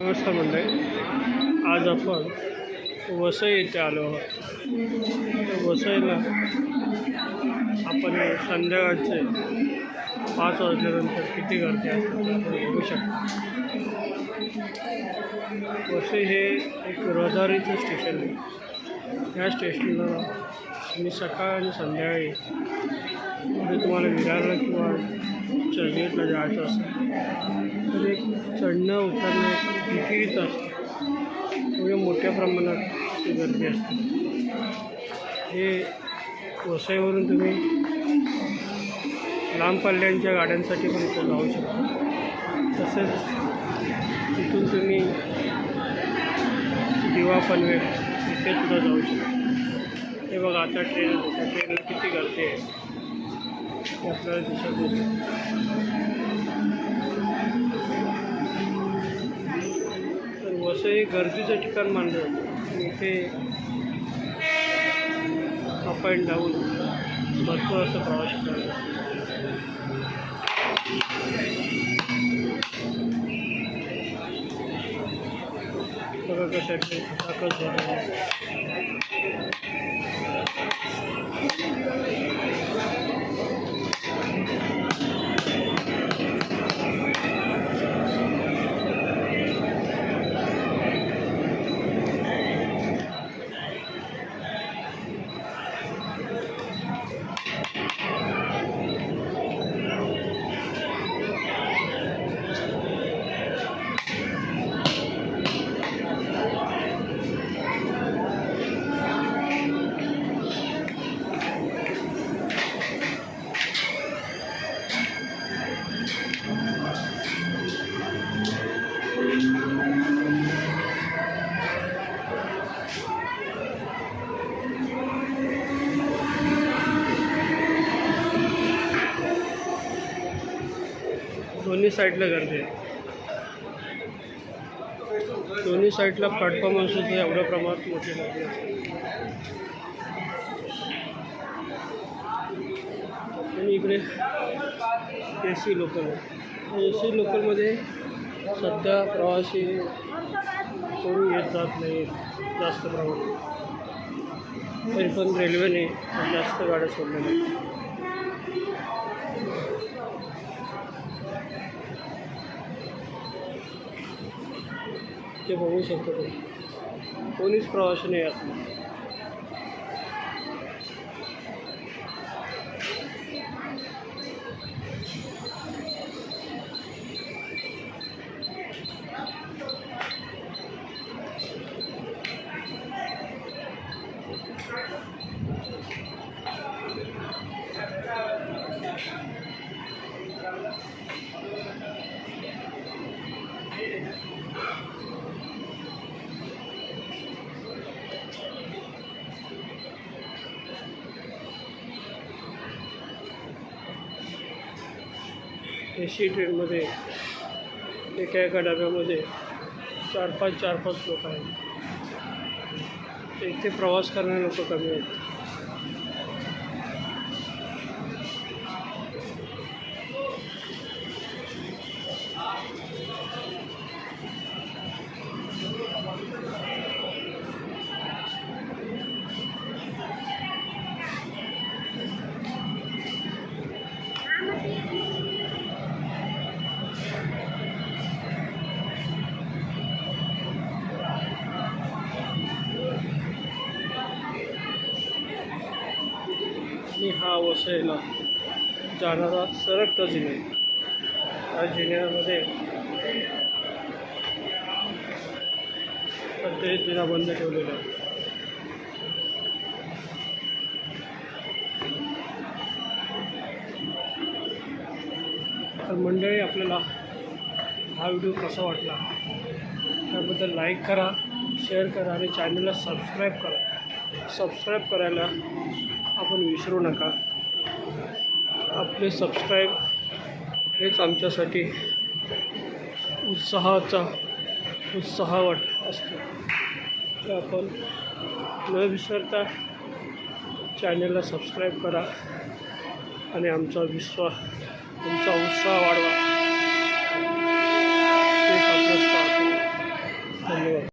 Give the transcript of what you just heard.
नमस्कार मंडळी. आज आपण वसई येथे आलो आहोत. वसईला आपण संध्याकाळचे पाच वाजल्यानंतर किती गर्दी असते ते आपण बघू शकतो. वसई हे एक रहदारीचं स्टेशन आहे. या स्टेशनला मी सकाळ आणि संध्याकाळी म्हणजे तुम्हाला विरारला किंवा चर्चगेटला जायचं असेल चढणं उतरणं कितीच असतं. म्हणजे मोठ्या प्रमाणात ती गर्दी असते. हे वसईवरून तुम्ही लांब पल्ल्यांच्या गाड्यांसाठी पण इथं जाऊ शकता. तसेच तिथून तुम्ही दिवा पनवेल इथे सुद्धा जाऊ शकता. हे बघा आता ट्रेन त्या ट्रेनला किती गर्दी आहे. आपल्याला दिसत होती. तर गर्दीचं ठिकाण मानलं जातं. इथे अप अँड डाऊन भरपूर असं प्रवास करत असतो. बघा कशा ताकद दोन्ही साईडला गर्दी आहे. दोन्ही साईडला प्लॅटफॉर्म असू सुद्धा एवढ्या प्रमाणात मोठी गर्दी असते. आणि इकडे ए सी लोकल आहे. ए सी लोकलमध्ये सध्या प्रवासी कोणी येत जात नाही जास्त प्रमाणात. तरी पण रेल्वेने जास्त गाड्या सोडलेल्या ते बघू शकतो तुम्ही कोणीच प्रवासी नाही आत ए सी ट्रेनमध्ये एका एका डब्यामध्ये चार पाच चार पाच लोक आहेत. इथे प्रवास करणारे लोक कमी आहेत. मी हा वसईला जाणारा सरकता जिने. या जिन्यामध्ये सध्या जिना बंद ठेवलेला आहे तर मंडळी आपल्याला हा व्हिडिओ कसा वाटला? त्याबद्दल लाईक करा शेअर करा आणि चॅनलला सबस्क्राईब करा. सबस्क्राईब करायला आपण विसरू नका. आपले सबस्क्राईब हेच आमच्यासाठी उत्साहाचा उत्साहवाट असतो. ते आपण न विसरता चॅनलला सबस्क्राईब करा आणि आमचा विश्वास आमचा उत्साह वाढवा. धन्यवाद.